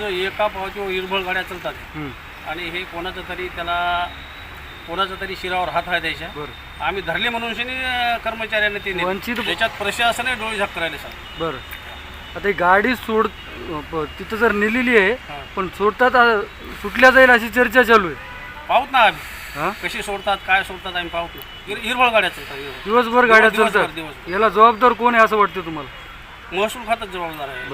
रोज एका पावतीवर इरभळ गाड्या चालतात. आणि हे कोणाचं तरी त्याला कोणाचा तरी शिरावर हात आहे बरं. आम्ही धरले म्हणून कर्मचाऱ्यांनी ते. वंचित- त्याच्यात प्रशासन डोळे झाक करायला सांग बरं. आता ही गाडी सोड तिथं जर नेलेली आहे. पण सोडतात सुटल्या जाईल अशी चर्चा चालू आहे. पाहूत ना आम्ही. कशी सोडतात काय सोडतात आम्ही पाहतो हिर हिरवळ गाड्या चालतात. दिवसभर गाड्या चालतात. याला जबाबदार कोण आहे असं वाटतं तुम्हाला? महसूल खातच जबाबदार आहे.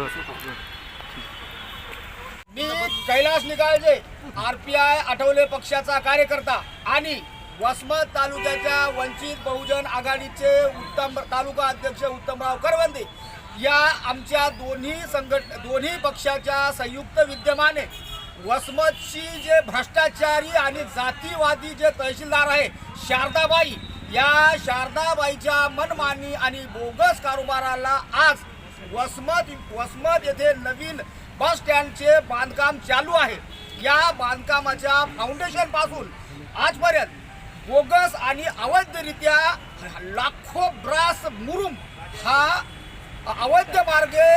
मी कैलास निकाळजे आरपीआय आठवले पक्षाचा कार्यकर्ता आणि वसमत तालुक्याच्या वंचित बहुजन आघाडीचे उत्तम तालुका अध्यक्ष उत्तमराव करवंदे या आमच्या दोन्ही संघट दोन्ही पक्षाच्या संयुक्त विद्यमाने वसमतशी जे भ्रष्टाचारी आणि जातीवादी जे तहसीलदार आहे शारदाबाई या शारदाबाईच्या मनमानी आणि बोगस कारोबाराला आज वसमत वसमत येथे नवीन बस स्टँडचे बांधकाम चालू आहे. या बांधकामाच्या फाउंडेशनपासून आजपर्यंत बोगस आणि अवैधरित्या लाखो ब्रास मुरुम हा अवैध मार्गे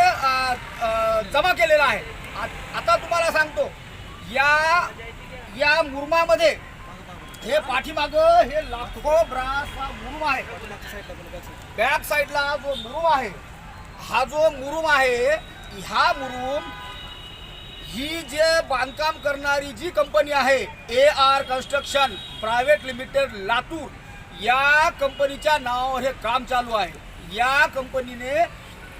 जमा केलेला आहे. आ- आता तुम्हाला सांगतो या या मुरुमामध्ये हे पाठीमाग हे लाखो ब्रास हा मुरुम आहे. बॅक साईडला जो मुरुम आहे हा जो मुरुम आहे ह्या मुरुम ही जे बांधकाम करणारी जी कंपनी आहे A R construction private limited Latur या कंपनीच्या नावावर हे काम चालू आहे. या कंपनीने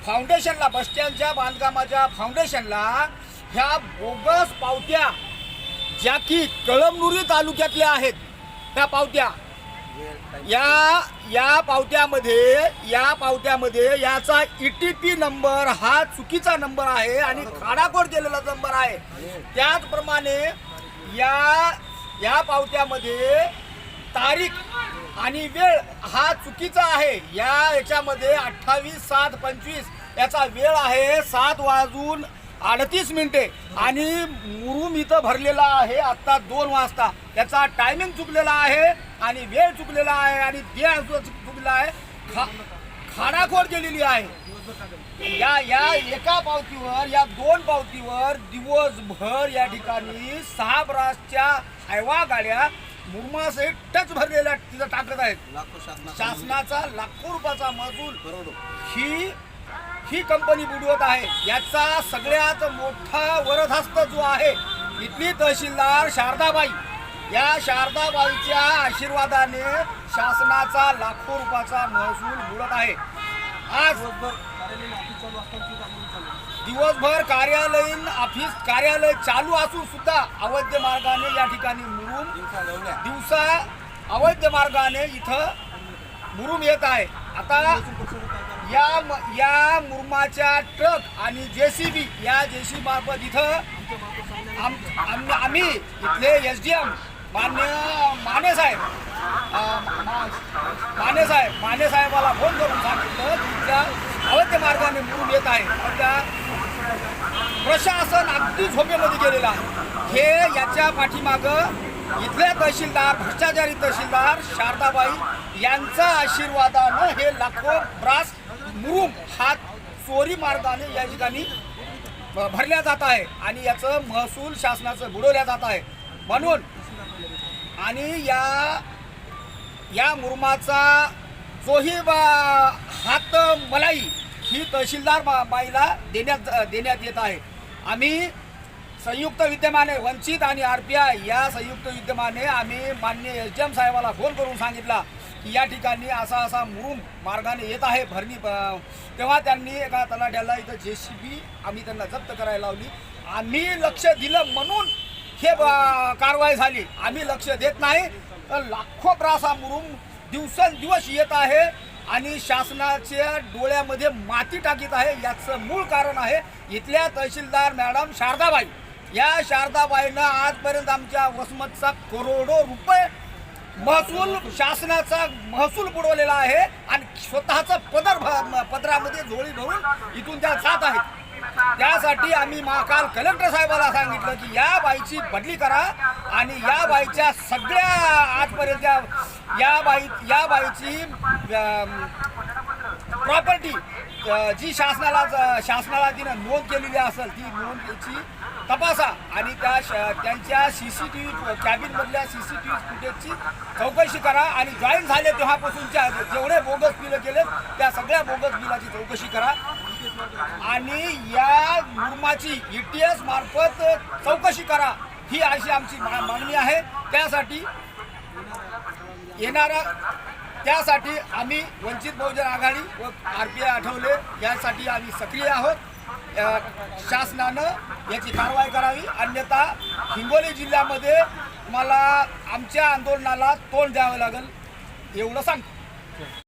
फाउंडेशनला बसस्टँडच्या बांधकामाच्या फाउंडेशनला ह्या बोगस पावत्या ज्या की कळमनुरी तालुक्यातल्या आहेत त्या पावत्या या या पावत्यामध्ये या पावत्यामध्ये याचा ई टी पी नंबर हा चुकीचा नंबर आहे आणि खाडाखोड केलेला नंबर आहे. त्याचप्रमाणे या या पावत्यामध्ये तारीख आणि वेळ हा चुकीचा आहे. या याच्यामध्ये अठ्ठावीस सात पंचवीस याचा वेळ आहे सात वाजून अडतीस मिनिटे. आणि मुरुम इथं भरलेला आहे आत्ता दोन वाजता. त्याचा टायमिंग चुकलेला आहे आणि वेळ चुकलेला आहे आणि देह चुकलेला आहे खा खाडाखोड केलेली आहे. या या एका पावतीवर या दोन पावतीवर दिवसभर या ठिकाणी सहा ब्रासच्या हायवा गाड्या मुरमासहित टच भरलेल्या तिथं टाकत आहेत. शासनाचा लाखो रुपयाचा महसूल ही ही कंपनी बुडवत आहे. याचा सगळ्यात मोठा वरदहस्त जो आहे इथली तहसीलदार शारदाबाई. या शारदाबाईच्या आशीर्वादाने शासनाचा लाखो रुपयाचा महसूल बुडत आहे. आज दिवसभर कार्यालयीन ऑफिस कार्यालय चालू असून सुद्धा अवैध मार्गाने या ठिकाणी मुरुम दिवसा अवैध मार्गाने इथं मुरुम येत आहे. आता या म- या मुरमाच्या ट्रक आणि जेसीबी या जेसीबी मार्फत इथं आम आम- आम्ही इथले एस डी एम मान्य माने साहेब अं, मा- माने साहेब माने साहेबाला फोन करून सांगितलं त्या अवैध मार्गाने मुरुम येत आहे. त्या प्रशासन अगदी झोपेमध्ये गेलेलं आहे. हे याच्या पाठीमागं इथले तहसीलदार भ्रष्टाचारी तहसीलदार शारदाबाई यांचा आशीर्वादानं हे लाखो ब्रास मुरुम हा चोरी मार्गाने या ठिकाणी भरल्या जात आहे आणि याचं महसूल शासनाचं बुडवल्या जात आहे. म्हणून आणि या या मुरमाचा जोही बा- हात मलाई ही तहसीलदार बाईला देण्यात देण्यात येत आहे. आम्ही संयुक्त विद्यमाने वंचित आणि आर पी आय या संयुक्त विद्यमाने आम्ही मान्य एस डी एम साहेबाला फोन करून सांगितला की या ठिकाणी असा असा मुरुम मार्गाने येत आहे भरणी प- तेव्हा त्यांनी एका तलाठ्याला इथं जे सी बी आम्ही त्यांना जप्त करायला लावली. आम्ही लक्ष दिलं म्हणून हे कारवाई झाली. आम्ही लक्ष देत नाही. तर लाखो प्रासा मुरुम दिवसेंदिवस येत आहे आणि शासनाच्या डोळ्यामध्ये माती टाकीत आहे. याचं मूळ कारण आहे इथल्या तहसीलदार मॅडम शारदाबाई. या शारदाबाईनं आजपर्यंत आमच्या वसमतचा करोडो रुपये महसूल शासनाचा महसूल बुडवलेला आहे आणि स्वतःचा पदर भ- पदरामध्ये झोळी भरून इथून त्या जात आहेत. त्यासाठी आम्ही महाकाल कलेक्टर साहेबाला सांगितलं की या बाईची बदली करा आणि या बाईच्या सगळ्या आजपर्यंत या बाई या बाईची प्रॉपर्टी जी शासनाला शासनाला तिनं नोंद केलेली असेल ती नोंदची तपासा. आणि त्या श- त्यांच्या सी सी टी व्ही कॅबिनमधल्या सी सी टी व्ही फुटेजची चौकशी करा आणि जॉईन झाले तेव्हापासूनच्या जेवढे बोगस बिलं केले त्या सगळ्या बोगस बिलाची चौकशी करा. आणि या मुर्माची ई टी एस मार्फत चौकशी करा. ही अशी आमची मा- मागणी आहे. त्यासाठी येणारा त्यासाठी आम्ही वंचित बहुजन आघाडी व आर पी आय आठवले. यासाठी आम्ही सक्रिय आहोत. शासनानं याची कारवाई करावी. अन्यथा हिंगोली जिल्ह्यामध्ये मला आमच्या आंदोलनाला तोंड द्यावं लागेल एवढं सांगतो.